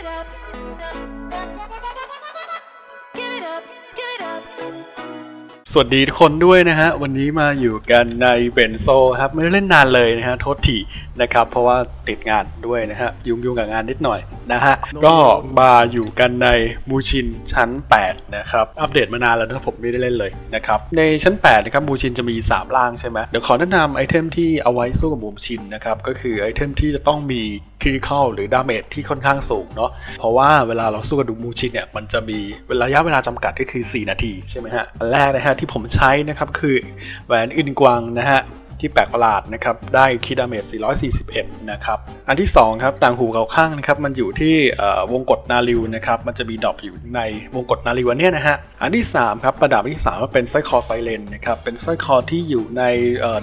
Give it up, give it up. สวัสดีทุกคนด้วยนะฮะ วันนี้มาอยู่กันในเบนโซครับไม่ได้เล่นนานเลยนะฮะ โทษทีนะครับ เพราะว่าติดงานด้วยนะฮะ ยุ่งยุ่งๆกับงานนิดหน่อยนะฮะ ก็มาอยู่กันในมูชินชั้น 8 นะครับ อัปเดตมานานแล้วนะผมไม่ได้เล่นเลยนะครับ ในชั้น 8 นะครับมูชินจะมี3ร่างใช่ไหมเดี๋ยวขอแนะนำไอเทมที่เอาไว้สู้กับมูชินนะครับ ก็คือไอเทมที่จะต้องมีคริเข้าหรือดาเมจที่ค่อนข้างสูงเนาะเพราะว่าเวลาเราสู้กับดูมูชินเนี่ยมันจะมีระยะเวลาจำกัดก็คือ 4 นาทีใช่ไหมฮะอันแรกนะฮะที่ผมใช้นะครับคือแหวนอินกวางนะฮะที่แปลกประหลาดนะครับได้คีดาเมจ441 นะครับ อันที่ 2 ครับ ต่างหูเขาข้างนะครับ มันอยู่ที่วงกฏนาริวนะครับ มันจะมีดอปอยู่ในวงกฏนาริวนเนี้ยนะฮะ อันที่ 3 ครับ ประดับที่3ว่าเป็นสร้อยคอไซเลนนะครับ เป็นสร้อยคอที่อยู่ใน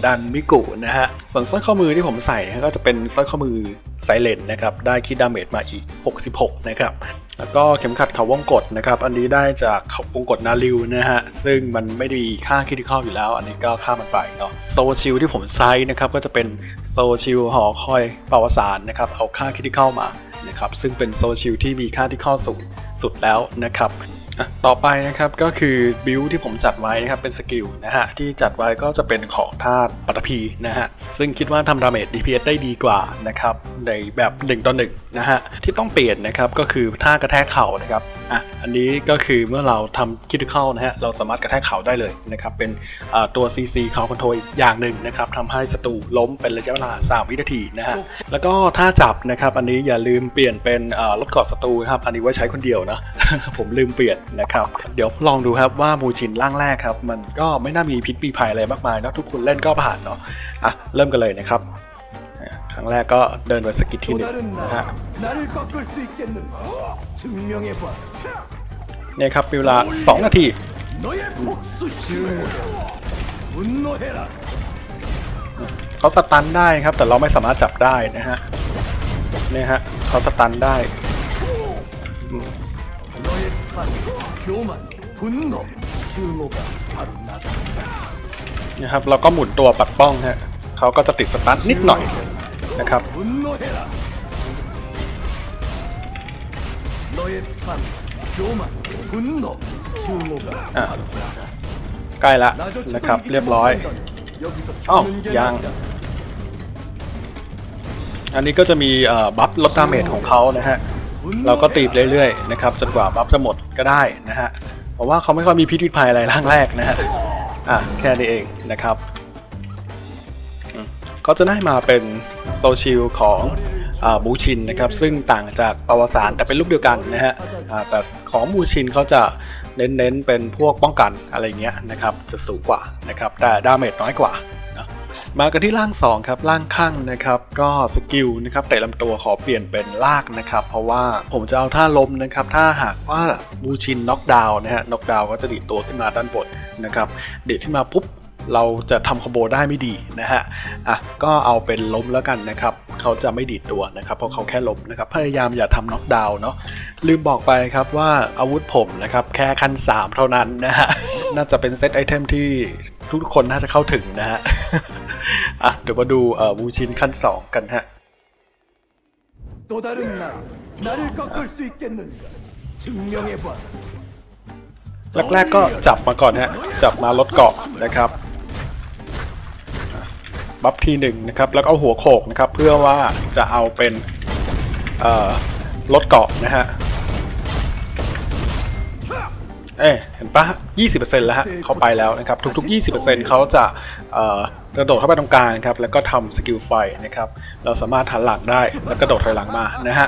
ดันมิกุนะฮะ ส่วนสร้อยข้อมือที่ผมใส่ก็จะเป็นสร้อยข้อมือไซเลนนะครับ ได้คีดาเมจมาอีก 66 นะครับ แล้วก็เข็มขัดเขาวงกฏนะครับ อันนี้ได้จากเขาวงกฏนาริวนะฮะ ซึ่งมันไม่ได้ค่าคิดเข้าอยู่แล้ว อันนี้ก็ค่ามันไปเนาะ โซชิลที่ผมใช้นะครับก็จะเป็นโซชิลหอคอยปวสารนะครับ เอาค่าคิดเข้ามานะครับ ซึ่งเป็นโซชิลที่มีค่าที่เข้าสูงสุดแล้วนะครับ ต่อไปนะครับก็คือบิลที่ผมจัดไว้นะครับเป็นสกิลนะฮะที่จัดไว้ก็จะเป็นของธาตุปัตภีนะฮะซึ่งคิดว่าทำดาเมจ DPS ได้ดีกว่านะครับในแบบ1ต่อ1นะฮะที่ต้องเปลี่ยนนะครับก็คือท่ากระแทกเข่านะครับอะอันนี้ก็คือเมื่อเราทำคิดเข้านะฮะเราสามารถกระแทกเข่าได้เลยนะครับเป็นตัว CC เขาคอนโทรลอีกอย่างหนึ่งนะครับทำให้ศัตรูล้มเป็นระยะเวลา 3 วินาทีนะฮะแล้วก็ท่าจับนะครับอันนี้อย่าลืมเปลี่ยนเป็นลดกราะศัตรูครับอันนี้ไว้ใช้คนเดียวนะผมลืมเปลี่ยนนะครับ เดี๋ยวลองดูครับว่ามูชินร่างแรกครับ มันก็ไม่น่ามีพิษปีภัยอะไรมากมายเนาะทุกคนเล่นก็ผ่านเนาะอะเริ่มกันเลยนะครับครั้งแรกก็เดินโดยสกิทที่หนึ่งนะฮะนี่ครับเวลา 2 นาทีเขาสตันได้ครับ แต่เราไม่สามารถจับได้นะฮะนี่ฮะเขาสตันได้ นะครับเราก็หมุนตัวปัดป้องฮะเขาก็จะติดสตาร์ทนิดหน่อยนะครับใกล้ละนะครับเรียบร้อยอ๋อยังอันนี้ก็จะมีบัฟลดดาเมจของเขานะฮะ เราก็ตีบเรื่อยๆนะครับจนกว่าบัฟจะหมดก็ได้นะฮะเพราะว่าเขาไม่ค่อยมีพิษวิภัยอะไรร่างแรกนะฮะอะแค่นี้เองนะครับก็จะได้มาเป็นโซชิลของอบูชินนะครับซึ่งต่างจากปวสารแต่เป็นรูปเดียวกันนะฮะแต่ของบูชินเขาจะเน้นๆเป็นพวกป้องกันอะไรเงี้ยนะครับจะสูงกว่านะครับแต่ดาเมจน้อยกว่า มากันที่ร่าง 2 ครับร่างข้างนะครับก็สกิลนะครับแต่ลำตัวขอเปลี่ยนเป็นลากนะครับ เพราะว่าผมจะเอาท่าล้มนะครับ ถ้าหากว่าบูชินน็อกดาวน์นะฮะน็อกดาวน์ก็จะดีดตัวขึ้นมาด้านบนนะครับดีดขึ้นมาปุ๊บ เราจะทำคอมโบได้ไม่ดีนะฮะอ่ะก็เอาเป็นล้มแล้วกันนะครับเขาจะไม่ดีดตัวนะครับเพราะเขาแค่ล้มนะครับพยายามอย่าทำน็อกดาวน์เนาะลืมบอกไปครับว่าอาวุธผมนะครับแค่ขั้น 3 เท่านั้นนะฮะ น่าจะเป็นเซตไอเทมที่ทุกคนน่าจะเข้าถึงนะฮ ะ อ่ะเดี๋ยวมาดูเอ่อบูชินขั้น 2 กันฮะ 또 다른 나라 나를 꺾을 수 있겠는가 증명해봐 แรกๆก็จับมาก่อนฮะ จับมาลดเกาะนะครับอ่ะ บัฟทีหนึ่งนะครับ แล้วก็เอาหัวโขกนะครับ เพื่อว่าจะเอาเป็นเอ่อลดเกาะนะฮะ เอ๊เห็นปะ20%แล้วฮะ เขาไปแล้วนะครับ ทุก ๆ 20%เขาจะเอ่อกระโดดเข้าไปตรงกลางครับ แล้วก็ทำสกิลไฟนะครับ เราสามารถหันหลังได้ แล้วกระโดดถอยหลังมา นะฮะ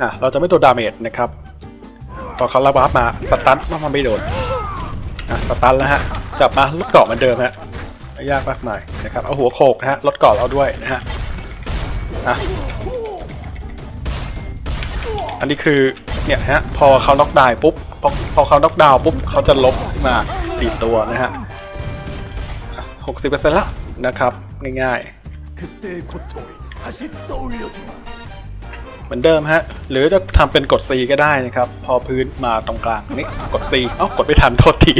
อะเราจะไม่โดนดาเมจนะครับพอเขาระบัฟมา สตันว่ามันไม่โดนอะสตันแล้วฮะ จับมาลดเกาะเหมือนเดิมฮะ ไม่ยากมากมายนะครับ เอาหัวโขกนะฮะลดก่อบเอาด้วยนะฮะอันนี้คือเนี่ยฮะพอเขาน็อกดาวปุ๊บพอพอเขาน็อกดาวปุ๊บเขาจะลบมาตีตัวนะฮะหกสิบเปอร์เซ็นต์ละนะครับ ง่ายๆ เหมือนเดิมฮะ หรือจะทำเป็นกด C ก็ได้นะครับ พอพื้นมาตรงกลางนี้กด C เอ้ากดไม่ทันโทษที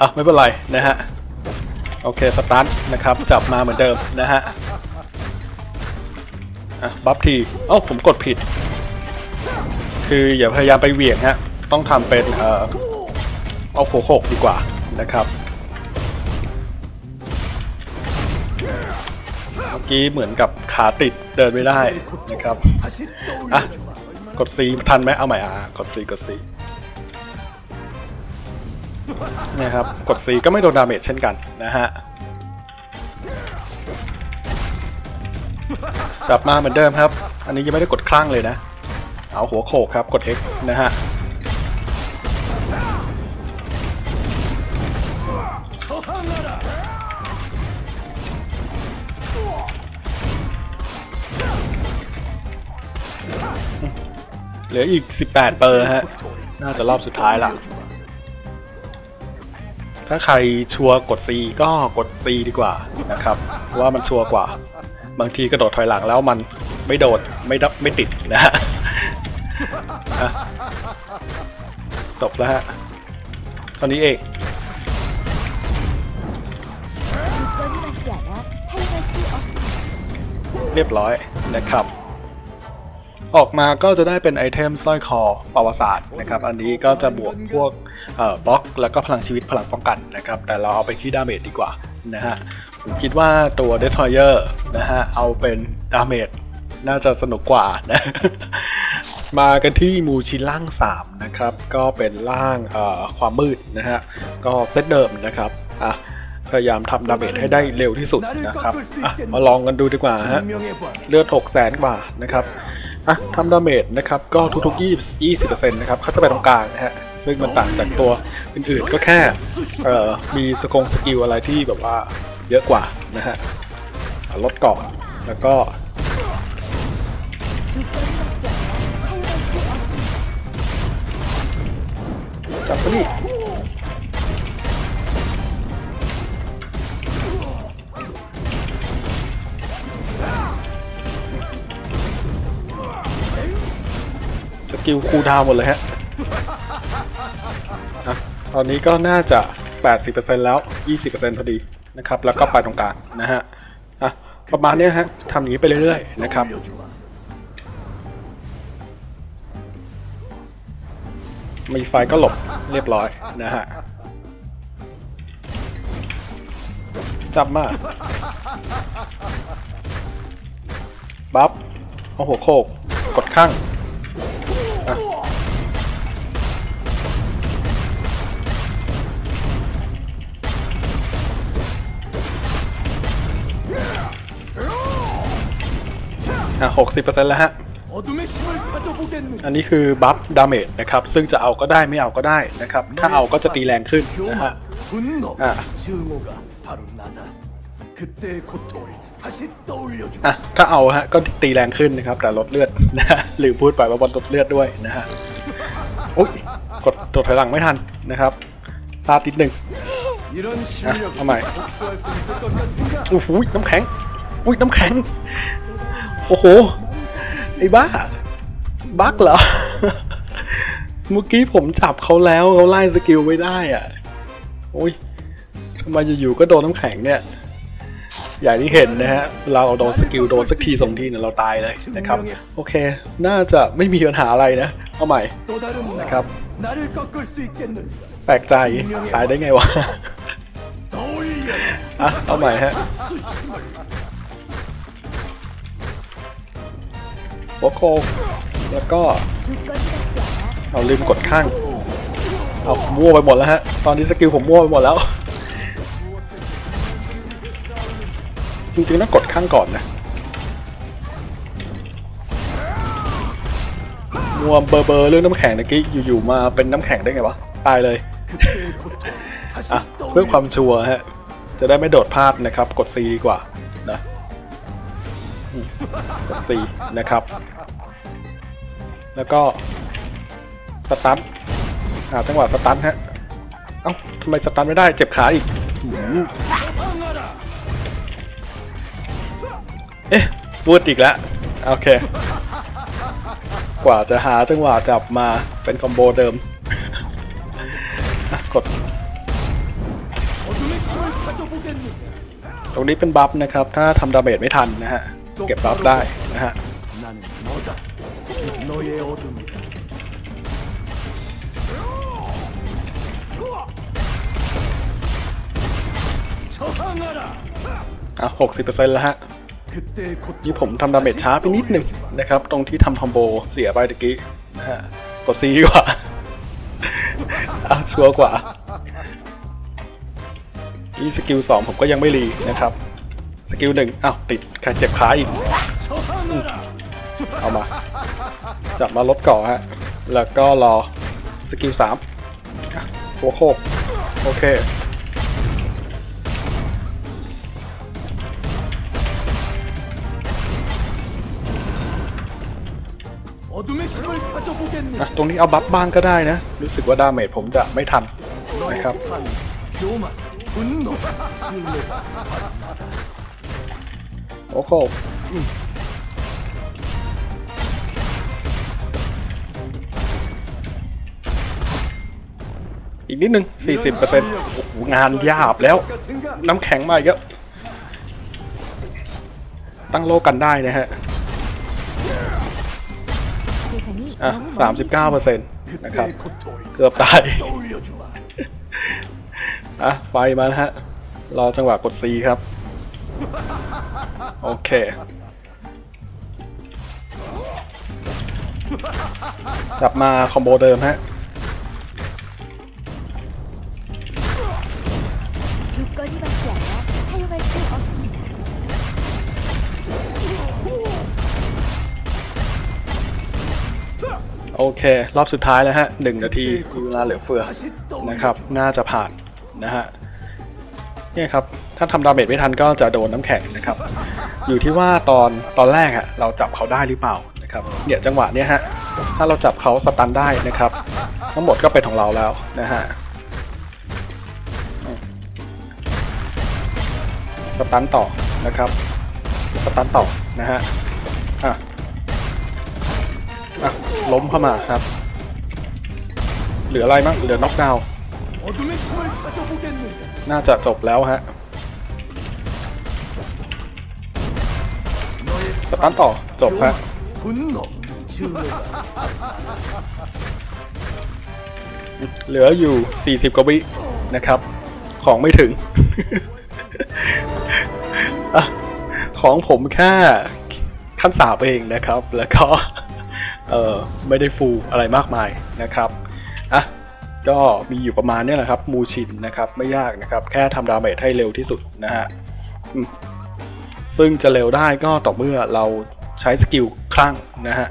อะไม่เป็นไรนะฮะ โอเคสตาร์ทนะครับ จับมาเหมือนเดิมนะฮะ อะบัฟทีเอ้าผมกดผิด คืออย่าพยายามไปเหวี่ยงฮะ ต้องทำเป็นเอ่อเอาโขโขกดีกว่านะครับเมื่อกี้เหมือนกับขาติดเดินไม่ได้นะครับ อะ กดซีทันไหมเอาใหม่อะ กดซีกดซี นะครับ กดซีก็ไม่โดนดาเมจเช่นกันนะฮะ กลับมาเหมือนเดิมครับ อันนี้ยังไม่ได้กดคลั่งเลยนะ เอาหัวโขกครับ กด X นะฮะ เหลืออีก 18 เปอร์ฮะ น่าจะรอบสุดท้ายละ ถ้าใครชัวร์กด C ก็กด C ดีกว่านะครับว่ามันชัวร์กว่า บางทีกระโดดถอยหลังแล้วมันไม่โดดไม่ดับไม่ติดนะฮะจบแล้วฮะตอนนี้เองเรียบร้อยนะครับ ออกมาก็จะได้เป็นไอเทมสร้อยคอประวัติศาสตร์นะครับ อันนี้ก็จะบวกพวกบล็อก แล้วก็พลังชีวิตพลังป้องกันนะครับ แต่เราเอาไปที่ดาเมจดีกว่านะฮะ ผมคิดว่าตัว Destroyer นะฮะ เอาเป็นดาเมจน่าจะสนุกกว่านะ มากันที่มูชิล่าง 3 นะครับ ก็เป็นล่างความมืดนะฮะ ก็เซตเดิมนะครับ อะพยายามทำดาเมจให้ได้เร็วที่สุดนะครับ มาลองกันดูดีกว่าฮะ เลือด6แสนกว่านะครับ อะทำดาเมจนะครับ ก็ทุกๆ20 20%นะครับเขาจะไปตรงกลางนะฮะ ซึ่งมันต่างจากตัวอื่นๆก็แค่ เอ่อ มีสกงสกิลอะไรที่แบบว่าเยอะกว่านะฮะลดเกาะแล้วก็จับไปดิ กิลคูดาวหมดเลยฮะตอนนี้ก็น่าจะ 80%แล้ว 20%พอดีนะครับ แล้วก็ไปตรงกลางนะฮะอะประมาณนี้ฮะทำอย่างนี้ไปเรื่อยๆนะครับมีไฟก็หลบเรียบร้อยนะฮะจับมาบัฟเอาหัวโคก กดข้าง อะหกสิบเปอร์เซ็นต์แล้วฮะ อันนี้คือบัฟดาเมจนะครับ ซึ่งจะเอาก็ได้ไม่เอาก็ได้นะครับ ถ้าเอาก็จะตีแรงขึ้นนะฮะอะ อะถ้าเอาฮะก็ตีแรงขึ้นนะครับ แต่ลดเลือดนะหรือพูดไปว่าบอลลดเลือดด้วยนะฮะอุ้ยกดตัวถอยหลังไม่ทันนะครับตาติดหนึ่งเอาใหม่โอ้หูน้ำแข็งอุ้ยน้ำแข็งโอ้โหไอ้บ้าบักเหรอเมื่อกี้ผมจับเขาแล้วเขาไล่สกิลไม่ได้อะอุ้ยทำไมอยู่ๆก็โดนน้ำแข็งเนี่ย อย่างที่เห็นนะฮะ เราโดนสกิลโดนสักทีสองทีเนี่ยเราตายเลยนะครับ โอเค น่าจะไม่มีปัญหาอะไรนะ เอาใหม่นะครับ แปลกใจตายได้ไงวะอะเอาใหม่ฮะโบโคแล้วก็ เอาลืมกดข้าง เอามั่วไปหมดแล้วฮะ ตอนนี้สกิลผมมั่วไปหมดแล้ว จริงๆต้องกดข้างก่อนนะมัวเบอร์เบอร์เรื่องน้ำแข็งเมื่กี้อยู่ๆมาเป็นน้ำแข็งได้ไงวะ ตายเลยอะเพื่อความชัวร์ฮะ จะได้ไม่โดดพลาดนะครับ กด C ดีกว่านะกด C นะครับ แล้วก็สตาร์ทอ่าจังหวะสตาร์ทฮะ เอ้าทำไมสตาร์ทไม่ได้เจ็บขาอีก พูดอีกแล้วโอเค กว่าจะหาจังหวะจับมาเป็นคอมโบเดิม กด ตรงนี้เป็นบัฟนะครับ ถ้าทำดาเมจไม่ทันนะฮะ เก็บบัฟได้นะฮะอะหกสิบเปอร์เซ็นต์แล้วฮะ นี่ผมทำดาเมจช้าไปนิดหนึ่งนะครับ ตรงที่ทำทอมโบเสียไปตะกี้นะฮะกดซีกว่าชัวกว่านี่สกิลสองผมก็ยังไม่รีนะครับ สกิลหนึ่งอ้าวติดเจ็บขาอีก เอามา จับมาลบก่อฮะ แล้วก็รอสกิลสามหัวโคกโอเค นะตรงนี้เอาบัฟบ้างก็ได้นะ รู้สึกว่าดาเมจผมจะไม่ทันนะครับโอ้โหอีกนิดนึง 40%โอ้โหงานยาบแล้ว น้ำแข็งมาเยอะ ตั้งโลกันได้นะฮะ อะสามสิบเก้าเปอร์เซ็นต์นะครับ เกือบตาย อะไปมาฮะ รอจังหวะกด C ครับ โอเค กลับมาคอมโบเดิมฮะ โอเค รอบสุดท้ายแล้วฮะหนึ่งนาทีเวลาเหลือเฟือนะครับ น่าจะผ่านนะฮะนี่ครับ ถ้าทำดาเมจไม่ทันก็จะโดนน้ำแข็งนะครับ อยู่ที่ว่าตอนตอนแรกอะเราจับเขาได้หรือเปล่านะครับเนี่ยจังหวะเนี้ยฮะถ้าเราจับเขาสตันได้นะครับ ทั้งหมดก็เป็นของเราแล้วนะฮะสตันต่อนะครับสตันต่อนะฮะอะ ล้มเข้ามาครับ เหลืออะไรมั้งเหลือน็อกดาวน่าจะจบแล้วฮะสตันต่อจบฮะเหลืออยู่ 40กว่าวินะครับ ของไม่ถึง ของผมแค่ขั้นสาบเองนะครับ แล้วก็ เออไม่ได้ฟูลอะไรมากมายนะครับอะก็มีอยู่ประมาณเนี้ยแหละครับมูชินนะครับไม่ยากนะครับ แค่ทำดาเมจให้เร็วที่สุดนะฮะซึ่งจะเร็วได้ก็ต่อเมื่อเราใช้สกิลคลั่งนะฮะ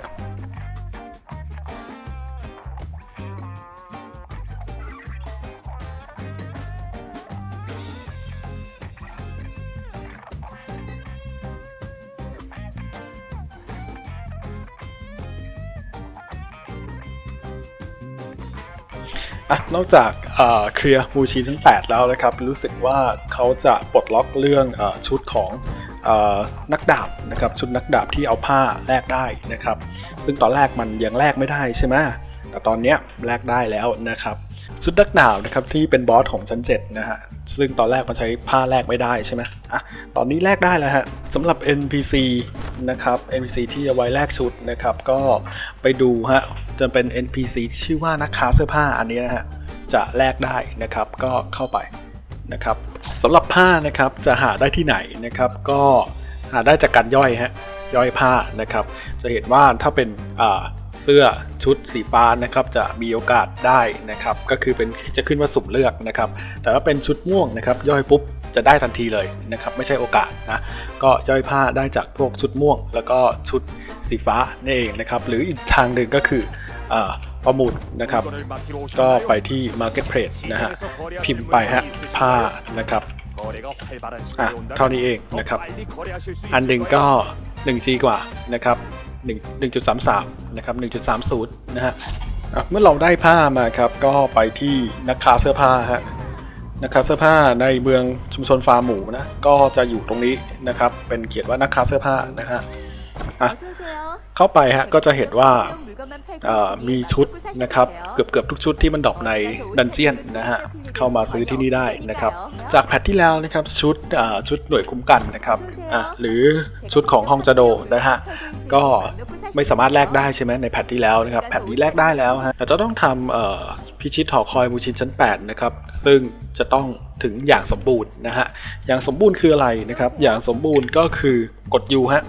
อะนอกจากเคลียร์มูชีทั้ง 8 แล้วนะครับ รู้สึกว่าเขาจะปลดล็อกเรื่องอชุดของอนักดาบนะครับชุดนักดาบที่เอาผ้าแลกได้นะครับ ซึ่งตอนแรกมันยังแลกไม่ได้ใช่ไหมแต่ตอนนี้แลกได้แล้วนะครับชุดนักดาบนะครับที่เป็นบอสของชั้น7นะฮะซึ่งตอนแรกมันใช้ผ้าแลกไม่ได้ใช่ไหมอะตอนนี้แลกได้แล้วฮะสำหรับ NPC นะครับ NPC ที่เอาไว้แลกชุดนะครับ ก็ไปดูฮะ จะเป็น NPC ชื่อว่านักค้าเสื้อผ้าอันนี้นะฮะจะแลกได้นะครับก็เข้าไปนะครับสำหรับผ้านะครับจะหาได้ที่ไหนนะครับ ก็หาได้จากการย่อยฮะย่อยผ้านะครับ จะเห็นว่าถ้าเป็นเสื้อชุดสีฟ้านะครับจะมีโอกาสได้นะครับ ก็คือเป็นจะขึ้นว่าสุ่มเลือกนะครับ แต่ถ้าเป็นชุดม่วงนะครับ ย่อยปุ๊บ จะได้ทันทีเลยนะครับไม่ใช่โอกาสนะก็ย่อยผ้าได้จากพวกชุดม่วง แล้วก็ชุดสีฟ้านี่เองนะครับหรืออีกทางหนึ่งก็คืออประมูลนะครับ ก็ไปที่ Marketplace นะฮะพิมพ์ไปฮะผ้านะครับอะเท่านี้เองนะครับ อันหนึ่งก็ 1G กว่านะครับ1 1.33นะครับ1.30นะฮะอะเมื่อเราได้ผ้ามาครับก็ไปที่นักค้าเสื้อผ้าฮะ นะครับเสื้อผ้าในเมืองชุมชนฟาร์มหมูนะก็จะอยู่ตรงนี้นะครับ เป็นเขียนว่านักค้าเสื้อผ้านะฮะเข้าไปฮะก็จะเห็นว่ามีชุด นะครับ돼 요. เกือบเกือบทุกชุดที่มันดรอปในดันเจียนนะฮะ เข้ามาซื้อที่นี่ได้นะครับ จากแพทที่แล้วนะครับชุดอ่าชุดหน่วยคุ้มกันนะครับอะหรือชุดของฮองจาโดนะฮะ ก็ไม่สามารถแลกได้ใช่ไหมในแพทที่แล้วนะครับ แพทนี้แลกได้แล้วฮะแต่จะต้องทำเอ่อพิชิตหอคอยมูชินชั้น 8 นะครับ ซึ่งจะต้องถึงอย่างสมบูรณ์นะฮะ อย่างสมบูรณ์คืออะไรนะครับ อย่างสมบูรณ์ก็คือกด U ฮะ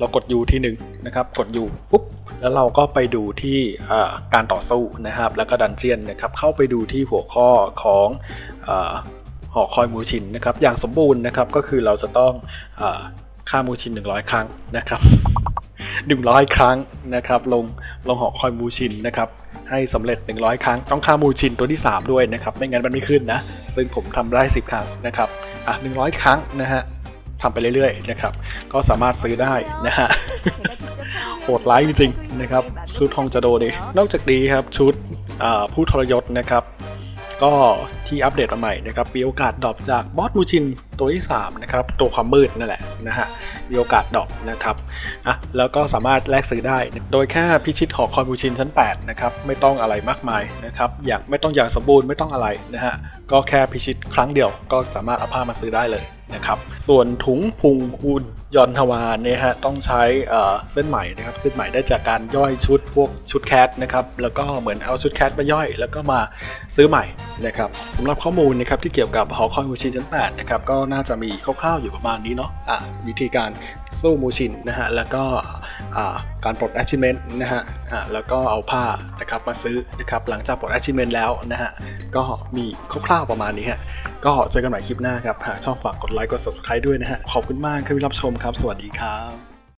เรากด U ที่หนึ่งนะครับกด U ปุ๊บแล้วเราก็ไปดูที่การต่อสู้นะครับ แล้วก็ดันเจียนนะครับเข้าไปดูที่หัวข้อของออหอคอยมูชินนะครับ อย่างสมบูรณ์นะครับก็คือเราจะต้องออฆ่ามูชิน 100 ครั้งนะครับ100 ครั้งนะครับลงลงหอคอยมูชินนะครับให้สำเร็จ 100 ครั้งต้องฆ่ามูชินตัวที่ 3 ด้วยนะครับไม่งั้นมันไม่ขึ้นนะ ซึ่งผมทำได้ 10 ครั้งนะครับอะ100 ครั้งนะฮะ ทำไปเรื่อยๆนะครับ ก็สามารถซื้อได้นะฮะโหดร้ายจริงๆนะครับชุดทองจะโดดินอกจากนี้ครับชุดเอ่อผู้ทรยศนะครับ ก็ที่อัปเดตมาใหม่นะครับมีโอกาสดรอปจากบอสมูชินตัวที่ 3 นะครับ ตัวความมืดนั่นแหละนะฮะ มีโอกาสดอกนะครับอะแล้วก็สามารถแลกซื้อได้ โดยแค่พิชิตหอคอยบูชินชั้น8นะครับไม่ต้องอะไรมากมายนะครับอย่างไม่ต้องอย่างสมบูรณ์ไม่ต้องอะไรนะฮะก็แค่พิชิตครั้งเดียวก็สามารถเอาผ้ามาซื้อได้เลยนะครับส่วนถุงพุงอุ่น ยอนทวารเนี่ยฮะต้องใช้เส้นไหมนะครับเส้นไหมได้จากการย่อยชุดพวกชุดแคทนะครับแล้วก็เหมือนเอาชุดแคทมาย่อย แล้วก็มาซื้อใหม่นะครับสำหรับข้อมูลนะครับที่เกี่ยวกับหอคอยมูชิชั้น8นะครับก็น่าจะมีคร่าวๆอยู่ประมาณนี้เนาะอะวิธีการ สู้มูชินนะฮะแล้วก็การปลด achievement นะฮะแล้วก็เอาผ้านะครับมาซื้อนะครับหลังจากปลด achievement แล้วนะฮะก็มีคร่าวๆประมาณนี้ฮะก็เจอกันใหม่คลิปหน้าครับหากชอบฝากกดไลค์กด subscribe ด้วยนะฮะขอบคุณมากที่รับชมครับ สวัสดีครับ